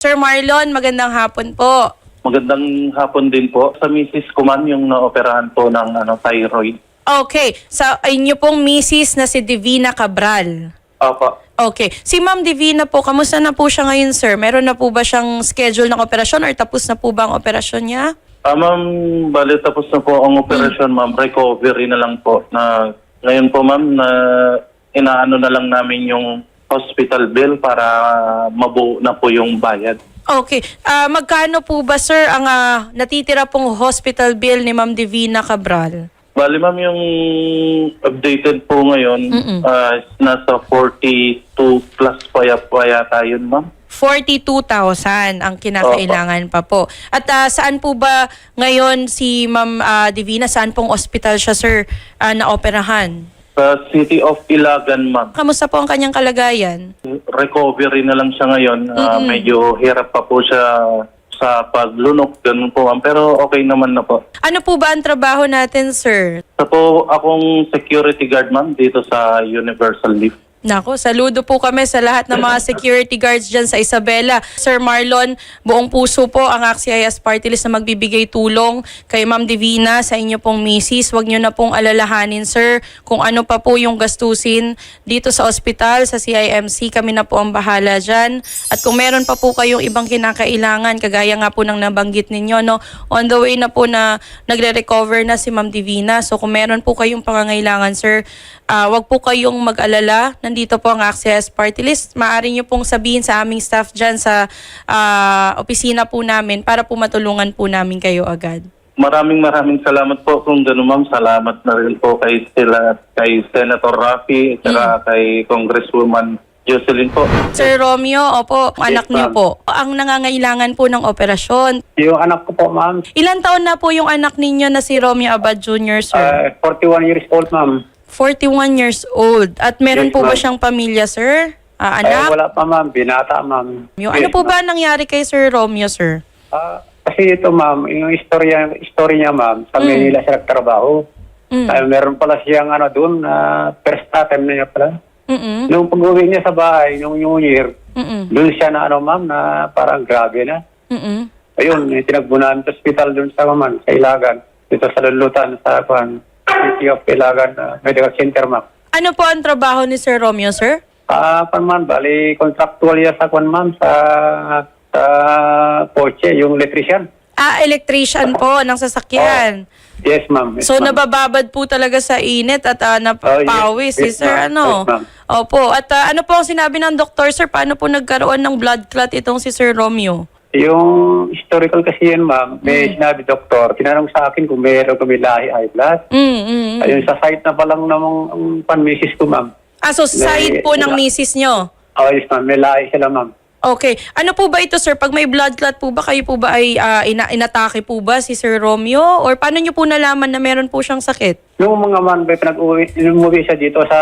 Sir Marlon, magandang hapon po. Magandang hapon din po. Sa misis ko man yung naoperahan po ng ano, thyroid. Okay, sa inyo pong misis na si Divina Cabral. Opo. Okay. Si Ma'am Divina po, kamusta na po siya ngayon, sir? Meron na po ba siyang schedule ng operasyon or tapos na po ba ang operasyon niya? Ah, ma'am, bali tapos na po ang operasyon, ma'am. Recovery na lang po. Na, ngayon po, ma'am, na inaano na lang namin yung hospital bill para mabuo na po yung bayad. Okay. Ah, magkano po ba, sir, ang ah, natitira pong hospital bill ni Ma'am Divina Cabral? Bali, ma'am, yung updated po ngayon, ah, nasa 42 plus pa ya- pa yata yun, ma'am. 42,000 ang kinakailangan pa po. At ah, saan po ba ngayon si Ma'am ah, Divina? Saan pong ospital siya, sir, ah, na-operahan? Sa City of Ilagan, ma'am. Kamusta po ang kanyang kalagayan? recovery na lang siya ngayon. Ah, medyo hirap pa po siya sa paglunok, ganun po. ma'am. Pero okay naman na po. Ano po ba ang trabaho natin, sir? Sa po akong security guard, ma'am, dito sa Universal Lift. Nako, saludo po kami sa lahat ng mga security guards dyan sa Isabela. Sir Marlon, buong puso po ang AXIS Party List na magbibigay tulong kay Ma'am Divina sa inyo pong misis. Huwag nyo na pong alalahanin, sir, kung ano pa po yung gastusin dito sa ospital, sa CIMC. Kami na po ang bahala dyan. At kung meron pa po kayong ibang kinakailangan, kagaya nga po ng nabanggit ninyo, no, on the way na po na nagre-recover na si Ma'am Divina. So kung meron po kayong pangangailangan, sir, ah, wag po kayong mag-alala. Nandito po ang Access Party List. Maaari nyo pong sabihin sa aming staff dyan sa ah, opisina po namin para po matulungan po namin kayo agad. Maraming maraming salamat po kung gano'n, ma'am. Salamat na rin po kay, sila, kay Senator Rafi at saka kay Congresswoman Jocelyn po. Sir Romeo, opo, anak niyo po. Ang nangangailangan po ng operasyon. Yung anak ko po, ma'am, Ilan taon na po yung anak ninyo na si Romeo Abad Jr., sir? uh, 41 years old, ma'am. 41 years old. At meron Yes, po ba ma'am. siyang pamilya, sir? Ah, Ay, anak? wala pa, ma'am. Binata, ma'am. Yung, ano Yes, po ba ma'am. nangyari kay Sir Romeo, sir? Ah, kasi ito, ma'am, yung istorya, story niya, ma'am, sa Manila siya nagtrabaho. Mm. Ay, meron pala siyang ano doon, na first attempt na niya pala. Mm-mm. Nung pag-uwi niya sa bahay, nung New Year, Mm-mm. doon siya na ano, ma'am, na parang grabe na. Mm-mm. Ayun, eh, tinagbo namin sa hospital doon sa Maman, sa Ilagan. Dito sa Lulutan, sa Kwan, City of Ilagan uh, Medical Center, ma'am. Ano po ang trabaho ni Sir Romeo, sir? Ah, pan man, bali contractual ya sa kwan ma'am sa sa Porsche, yung electrician. Ah, electrician po ng sasakyan. Yes, ma'am. Yes, So, ma'am. nabababad po talaga sa init at uh, napapawis Oh, yes. si Yes, Sir, ano? Yes. Opo. At ah, ano po ang sinabi ng doktor, Sir? Paano po nagkaroon ng blood clot itong si Sir Romeo? Yung historical kasi yan, ma'am, may sinabi doktor, tinanong sa akin kung mayroon kami lahi high blood. Mm, mm, mm. Ayun, sa site na palang namang ang pan-misis ko, ma'am. Ah, so side May- po ng misis nyo? Oh, yes, ma'am. May lahi sila, ma'am. Okay. Ano po ba ito, sir? Pag may blood clot po ba, kayo po ba ay ah, ina- inatake po ba si Sir Romeo? Or paano nyo po nalaman na meron po siyang sakit? Nung mga man, may pinag-uwi, umuwi siya dito sa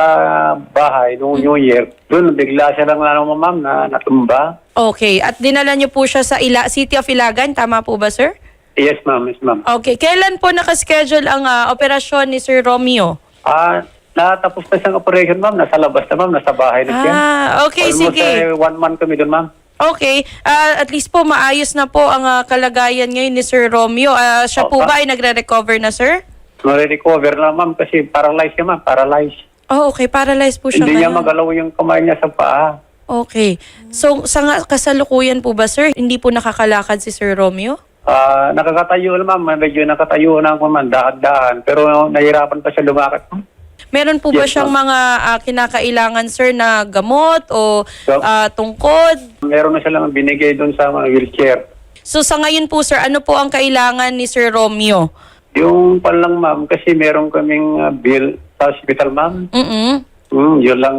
bahay noong New Year. Doon, bigla siya lang ano, ma'am, na natumba. Okay. At dinala nyo po siya sa Ila- City of Ilagan. Tama po ba, sir? Yes, ma'am. Yes, ma'am. Okay. Kailan po nakaschedule ang ah, operasyon ni Sir Romeo? Ah, natapos na siyang operation, ma'am. Nasa labas na, ma'am. Nasa bahay na siya. Ah, okay. Almost sige. eh, one month kami doon, ma'am. Okay. Ah, at least po maayos na po ang ah, kalagayan ngayon ni Sir Romeo. Ah, siya po Opo. ba ay nagre-recover na, sir? Nare-recover na, ma'am, kasi paralyzed siya, ma'am. Paralyzed. Oh, okay. Paralyzed po siya Hindi niya ngayon. magalaw yung kamay niya sa paa. Okay. So, sa nga- kasalukuyan po ba, sir? Hindi po nakakalakad si Sir Romeo? Ah, nakakatayo na, ma'am. Medyo nakatayo na ako, ma'am. Dahan-dahan. Pero nahirapan pa siya lumakad, ma'am. Meron po ba Yes, siyang mga ah, kinakailangan, sir, na gamot o So- ah, tungkod? Meron na silang binigay doon sa mga wheelchair. So, sa ngayon po, sir, ano po ang kailangan ni Sir Romeo? Yung pan lang, ma'am, kasi meron kaming ah, bill sa hospital, ma'am. Mm-mm. Hmm, yun lang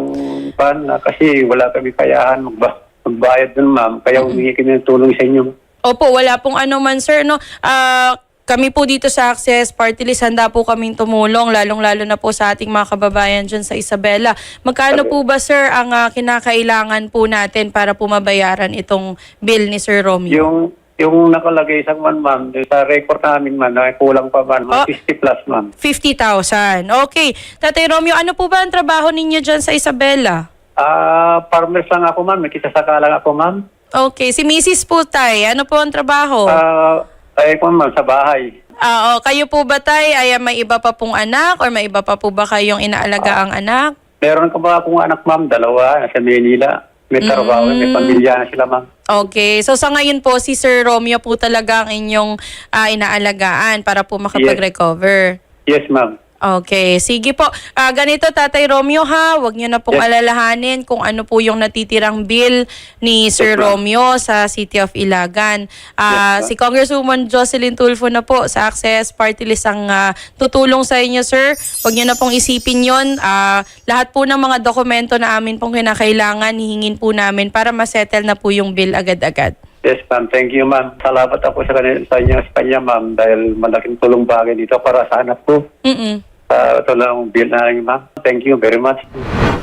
pan, na kasi wala kami kayahan magba magbayad dun, ma'am. Kaya humingi kami ng tulong sa inyo. Opo, wala pong ano man, sir, no? Ah, kami po dito sa Access Party List, handa po kaming tumulong, lalong-lalo na po sa ating mga kababayan dyan sa Isabela. Magkano po ba, sir, ang ah, kinakailangan po natin para po mabayaran itong bill ni Sir Romeo? Yung yung nakalagay sa man, ma'am, sa record namin, ma'am, na kulang pa, ma'am, Oh. 50 plus, ma'am. 50,000. Okay. Tatay Romeo, ano po ba ang trabaho ninyo dyan sa Isabela? Ah, farmers lang ako, ma'am. Nakisasaka lang ako, ma'am. Okay, si Mrs. po tay, ano po ang trabaho? Ah, ay kung ma'am, sa bahay. Ah, oh, kayo po ba tay, ay may iba pa pong anak or may iba pa po ba kayong inaalaga ang anak? Meron ka ba akong anak ma'am, dalawa, nasa Manila. May trabaho, may pamilya na sila ma'am. Okay, so sa ngayon po si Sir Romeo po talaga ang inyong ah, inaalagaan para po makapag-recover. Yes ma'am. Okay, sige po. Ah, ganito Tatay Romeo ha, wag niyo na pong Yes. alalahanin kung ano po yung natitirang bill ni Sir Yes, ma'am. Romeo sa City of Ilagan. Ah, Yes, ma'am. si Congresswoman Jocelyn Tulfo na po sa Access Party List ang ah, tutulong sa inyo, sir. Wag niyo na pong isipin 'yon. Ah, lahat po ng mga dokumento na amin pong kinakailangan hihingin po namin para ma-settle na po yung bill agad-agad. Yes ma'am, thank you ma'am. Salamat ako sa kanya, sa inyo, sa kanya ma'am dahil malaking tulong bagay dito para sa anak ko. Mm. Sa ito lang bill na rin ma'am. Thank you very much.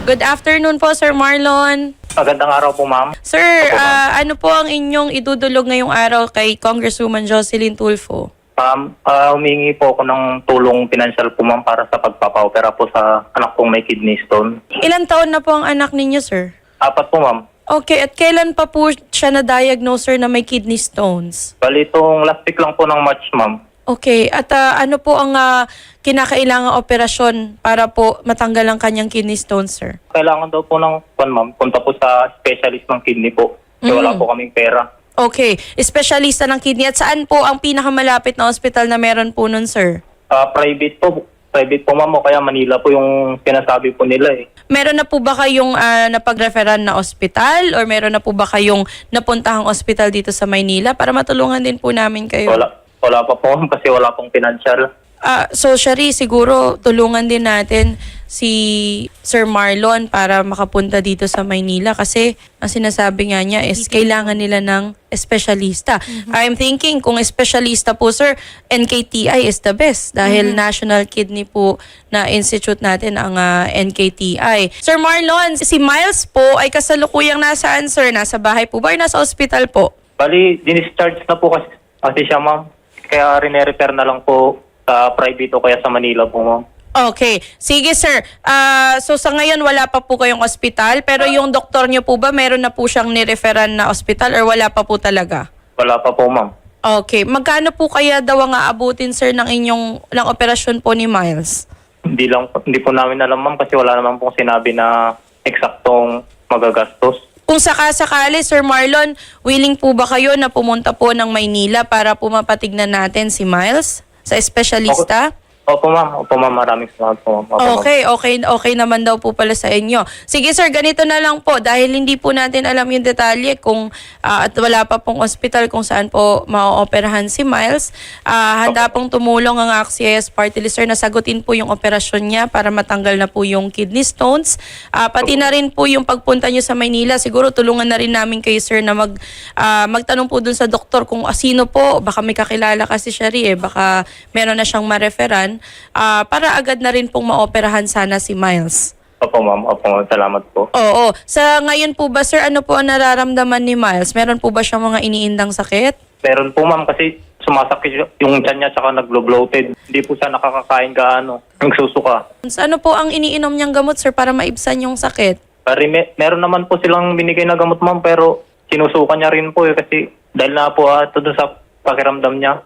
Good afternoon po, Sir Marlon. Magandang araw po, ma'am. Sir, ah, ano po ang inyong idudulog ngayong araw kay Congresswoman Jocelyn Tulfo? Ma'am, ah, humingi po ako ng tulong financial po, ma'am, para sa pagpapa-opera po sa anak kong may kidney stone. Ilan taon na po ang anak ninyo, sir? Apat po, ma'am. Okay, at kailan pa po siya na-diagnose, sir, na may kidney stones? Bali, itong last week lang po ng March, ma'am. Okay, at ah, ano po ang ah, kinakailangang operasyon para po matanggal ang kanyang kidney stones, sir? Kailangan daw po ng, kwan, ma'am, punta po sa specialist ng kidney po. Kasi wala po kaming pera. Okay, espesyalista ng kidney. At saan po ang pinakamalapit na ospital na meron po nun, sir? Ah, private po. Private po, ma'am, o kaya Manila po yung sinasabi po nila eh. Meron na po ba kayong ah, napag-referan na ospital or meron na po ba kayong napuntahang ospital dito sa Maynila para matulungan din po namin kayo? Wala, wala pa po, kasi wala pong financial. Ah, so Shari, siguro tulungan din natin si Sir Marlon para makapunta dito sa Maynila kasi ang sinasabi nga niya is kailangan nila ng espesyalista. I'm thinking kung espesyalista po sir, NKTI is the best dahil National Kidney po na institute natin ang ah, NKTI. Sir Marlon, si Miles po ay kasalukuyang nasaan sir? Nasa bahay po ba or nasa ospital po? Bali, dinischarge na po kasi, kasi siya, ma'am. Kaya rin-repair na lang po sa private o kaya sa Manila po, ma'am. Okay. Sige, sir. Ah, so sa ngayon, wala pa po kayong ospital, pero yung doktor niyo po ba, meron na po siyang nireferan na ospital or wala pa po talaga? Wala pa po, ma'am. Okay. Magkano po kaya daw ang aabutin, sir, ng inyong ng operasyon po ni Miles? Hindi lang hindi po namin alam ma'am kasi wala naman pong sinabi na eksaktong magagastos. Kung sakasakali, Sir Marlon, willing po ba kayo na pumunta po ng Maynila para po mapatignan natin si Miles sa espesyalista? Opo ma'am, opo ma'am, maraming salamat po ma'am. Opo, ma'am. Okay, okay, okay naman daw po pala sa inyo. Sige sir, ganito na lang po dahil hindi po natin alam yung detalye kung ah, at wala pa pong hospital kung saan po ma-operahan si Miles. Ah, handa pong tumulong ang AXIS party list sir na sagutin po yung operasyon niya para matanggal na po yung kidney stones. Ah, pati na rin po yung pagpunta niyo sa Maynila, siguro tulungan na rin namin kayo sir na mag ah, magtanong po dun sa doktor kung ah, sino po, baka may kakilala kasi siya rin eh, baka meron na siyang ma-referan ah, para agad na rin pong maoperahan sana si Miles. Opo ma'am, opo ma'am, salamat po. Oo. Sa ngayon po ba, sir, ano po ang nararamdaman ni Miles? Meron po ba siyang mga iniindang sakit? Meron po ma'am kasi sumasakit yung tiyan niya tsaka naglo-bloated. Hindi po siya nakakakain gaano. Nagsusuka. Sa ano po ang iniinom niyang gamot, sir, para maibsan yung sakit? Pero may, meron naman po silang binigay na gamot ma'am pero sinusuka niya rin po eh kasi dahil na po ah, ito dun sa pakiramdam niya.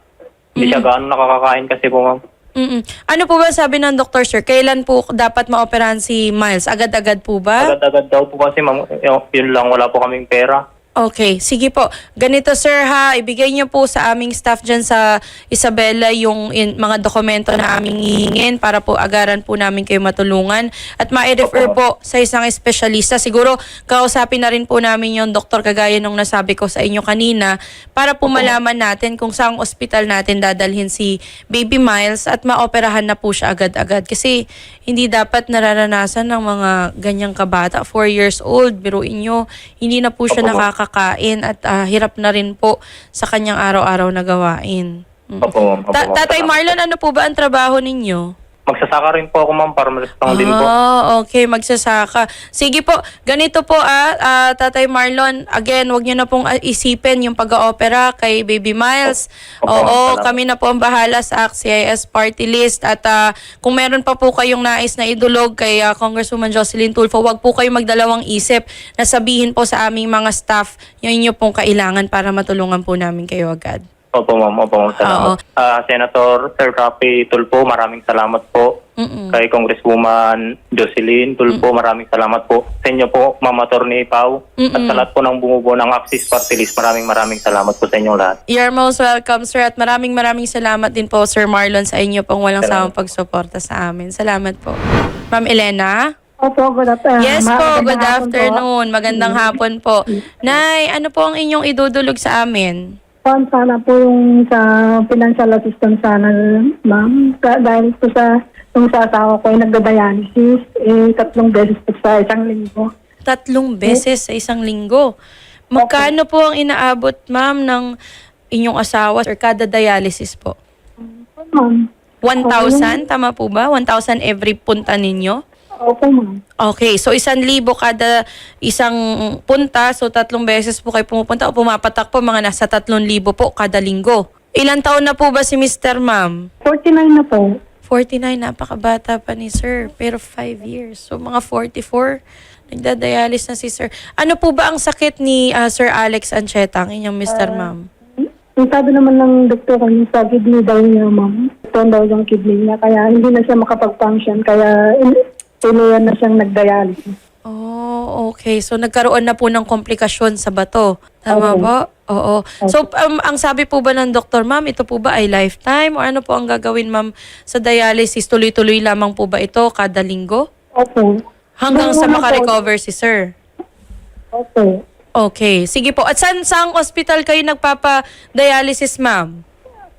Hindi siya gaano nakakakain kasi po ma'am. Mm-mm. Ano po ba sabi ng doktor, sir? Kailan po dapat maoperahan si Miles? Agad-agad po ba? Agad-agad daw po kasi ma'am, yun, lang, wala po kaming pera. Okay, sige po. Ganito sir ha, ibigay niyo po sa aming staff dyan sa Isabela yung in- mga dokumento na aming hihingin para po agaran po namin kayo matulungan at ma-refer po sa isang espesyalista. Siguro kausapin na rin po namin yung doktor kagaya nung nasabi ko sa inyo kanina para po malaman natin kung saang ospital natin dadalhin si Baby Miles at maoperahan na po siya agad-agad. Kasi hindi dapat nararanasan ng mga ganyang kabata. 4 years old, biruin nyo, hindi na po siya Opo, ma'am. nakakakain at ah, hirap na rin po sa kanyang araw-araw na gawain. Mm. Opo ma'am, opo Ta- ma'am. Tatay Marlon, ano po ba ang trabaho ninyo? Magsasaka rin po ako ma'am, pharmacist lang din po. Ah, okay, magsasaka. Sige po, ganito po ah, ah, Tatay Marlon, again, wag niyo na pong ah, isipin yung pag-opera kay Baby Miles. Opo, Oo, salamat. kami na po ang bahala sa CIS party list at ah, kung meron pa po kayong nais na idulog kay ah, Congresswoman Jocelyn Tulfo, wag po kayo magdalawang isip na sabihin po sa aming mga staff yung inyo pong kailangan para matulungan po namin kayo agad. Opo ma'am, opo ma'am, salamat. Ah, Senator Sir Rafi Tulfo, maraming salamat po. Mm-mm. Kay Congresswoman Jocelyn Tulfo, maraming salamat po. Sa inyo po, Ma'am Attorney Pau. At sa lahat po ng bumubuo ng Axis Party List, maraming maraming salamat po sa inyong lahat. You're most welcome, sir. At maraming maraming salamat din po, Sir Marlon, sa inyo pong walang Salamat sawang pagsuporta sa amin. Salamat po. Ma'am Elena? Opo, good afternoon. Yes po, good afternoon. Po. Magandang hapon po. Nay, ano po ang inyong idudulog sa amin? Paano sana po yung sa financial assistance sana, ma'am. Ka- dahil po sa yung sa asawa ko ay nagda-dialysis, eh, tatlong beses po sa isang linggo. Tatlong beses sa isang linggo. Magkano po ang inaabot, ma'am, ng inyong asawa or kada dialysis po? Ma'am. 1,000? Tama po ba? 1,000 every punta ninyo? Opo, ma'am. Okay, so isang libo kada isang punta, so tatlong beses po kayo pumupunta o pumapatak po, mga nasa tatlong libo po kada linggo. Ilan taon na po ba si Mr. Ma'am? 49 na po. 49, napakabata pa ni Sir, pero 5 years. So mga 44, nagdadialis na si Sir. Ano po ba ang sakit ni ah, Sir Alex Ancheta, ang inyong Mr. Ma'am? Yung sabi naman ng doktor yung sa kidney daw niya, ma'am. Ito daw yung kidney niya, kaya hindi na siya makapag-function, kaya tuluyan na siyang nag-dialysis. Oh, okay. So nagkaroon na po ng komplikasyon sa bato. Tama Opo. ba? Oo. So um, ang sabi po ba ng doktor, ma'am, ito po ba ay lifetime o ano po ang gagawin, ma'am, sa dialysis? Tuloy-tuloy lamang po ba ito kada linggo? Opo. Hanggang sa Ano po? makarecover si sir? Opo. Okay. Sige po. At saan, saang hospital kayo nagpapa-dialysis, ma'am?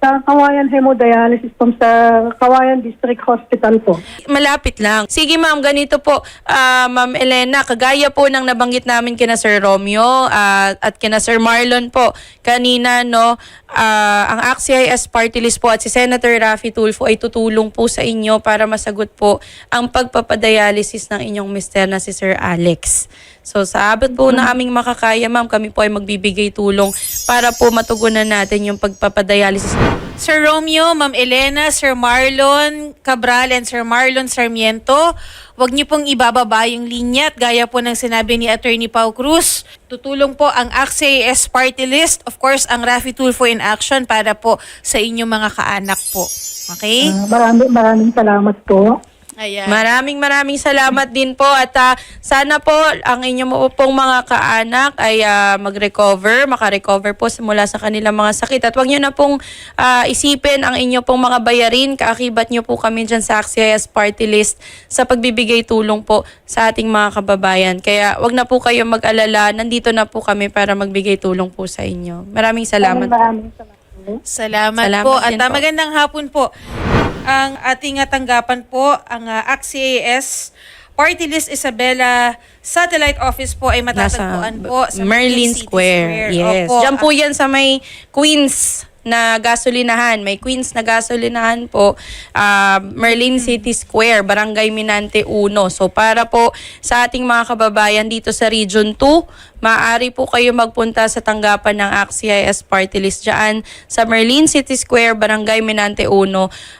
Sa Kawayan Hemodialysis po sa Kawayan District Hospital po. Malapit lang. Sige ma'am, ganito po. Ah, ma'am Elena, kagaya po ng nabanggit namin kina Sir Romeo ah, at kina Sir Marlon po kanina, no, ah, ang AXIS party list po at si Senator Raffy Tulfo ay tutulong po sa inyo para masagot po ang pagpapadialysis ng inyong mister na si Sir Alex. So sa abot po na aming makakaya, ma'am, kami po ay magbibigay tulong para po matugunan natin yung pagpapadialysis. Sir Romeo, Ma'am Elena, Sir Marlon Cabral, and Sir Marlon Sarmiento, huwag niyo pong ibababa yung linya at gaya po ng sinabi ni Attorney Pau Cruz, tutulong po ang AXIS Party List, of course, ang Rafi Tulfo in Action para po sa inyong mga kaanak po. Okay? Ah, maraming maraming salamat po. Ayan. Maraming maraming salamat din po at ah, sana po ang inyong mo pong mga kaanak ay ah, mag-recover, makarecover po mula sa kanilang mga sakit. At wag niyo na pong ah, isipin ang inyo pong mga bayarin. Kaakibat niyo po kami dyan sa AXIS Party List sa pagbibigay tulong po sa ating mga kababayan. Kaya wag na po kayo mag-alala. Nandito na po kami para magbigay tulong po sa inyo. Maraming salamat. Maraming salamat po. Salamat, Salamat po. At po. magandang hapon po. Ang ating ah, tanggapan po, ang uh, AXIS Party List Isabela Satellite Office po ay matatagpuan po sa Merlin City Square. Yes. Opo. Diyan po yan sa may Queens na gasolinahan. May Queens na gasolinahan po. ah, Merlin City Square, Barangay Minante 1. So para po sa ating mga kababayan dito sa Region 2, maaari po kayo magpunta sa tanggapan ng AXIS Party List dyan sa Merlin City Square, Barangay Minante 1.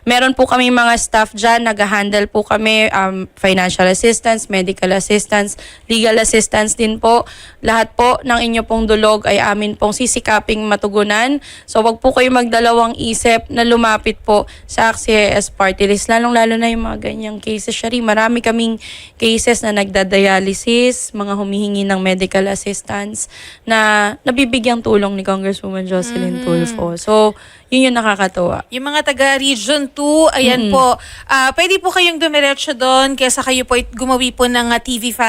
Meron po kami mga staff dyan, nag-handle po kami um, financial assistance, medical assistance, legal assistance din po. Lahat po ng inyo pong dulog ay amin pong sisikaping matugunan. So wag po kayo magdalawang isip na lumapit po sa AXIS Party List. Lalong-lalo na yung mga ganyang cases. Shari, marami kaming cases na nagdadialysis, mga humihingi ng medical assistance na nabibigyang tulong ni Congresswoman Jocelyn Tulfo. So, yun yung nakakatuwa. Yung mga taga Region 2, ayan po, ah pwede po kayong dumiretso doon kaysa kayo po gumawi po ng ah, TV5.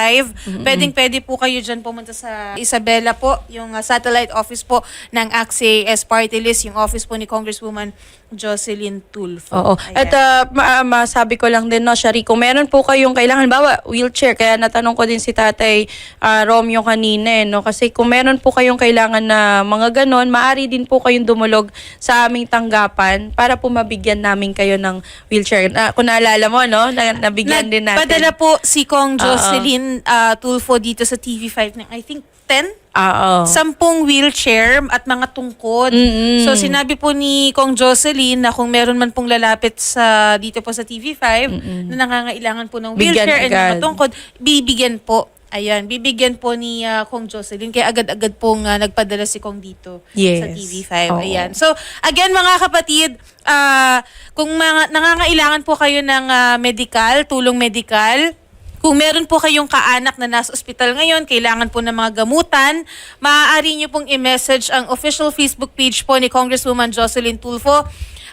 Pwedeng pwede po kayo dyan pumunta sa Isabela po, yung ah, satellite office po ng AXIS Party List, yung office po ni Congresswoman Jocelyn Tulfo. Oo. Ayan. At uh, ma- masabi ko lang din, no, Shari, kung meron po kayong kailangan, bawa wheelchair, kaya natanong ko din si Tatay ah, Romeo kanina, eh, no? Kasi kung meron po kayong kailangan na mga ganon, maaari din po kayong dumulog sa aming tanggapan para po mabigyan namin kayo ng wheelchair. Na, kung naalala mo, no? Na, nabigyan din natin. Padala po si Kong Jocelyn ah, Tulfo dito sa TV5 ng I think 10 Oo. sampung wheelchair at mga tungkod. Mm-mm. So sinabi po ni Kong Jocelyn na kung meron man pong lalapit sa dito po sa TV5 na nangangailangan po ng Bigyan wheelchair and agad. mga tungkod, bibigyan po. Ayan, bibigyan po ni ah, Kong Jocelyn. Kaya agad-agad pong ah, nagpadala si Kong dito Yes. sa TV5. Oo. Ayan. So, again mga kapatid, ah, kung mga, nangangailangan po kayo ng ah, medical, tulong medical, kung meron po kayong kaanak na nasa ospital ngayon, kailangan po ng mga gamutan, maaari nyo pong i-message ang official Facebook page po ni Congresswoman Jocelyn Tulfo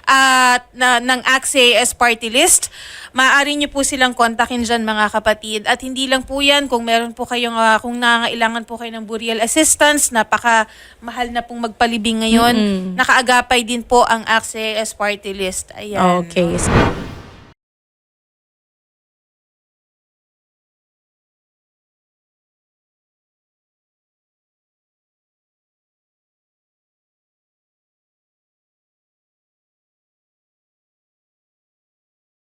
at na, ng AXIS Party List. Maaari nyo po silang kontakin dyan mga kapatid. At hindi lang po yan, kung meron po kayong, ah, kung nangangailangan po kayo ng burial assistance, napaka mahal na pong magpalibing ngayon, nakaagapay din po ang AXIS Party List. Ayan. Okay.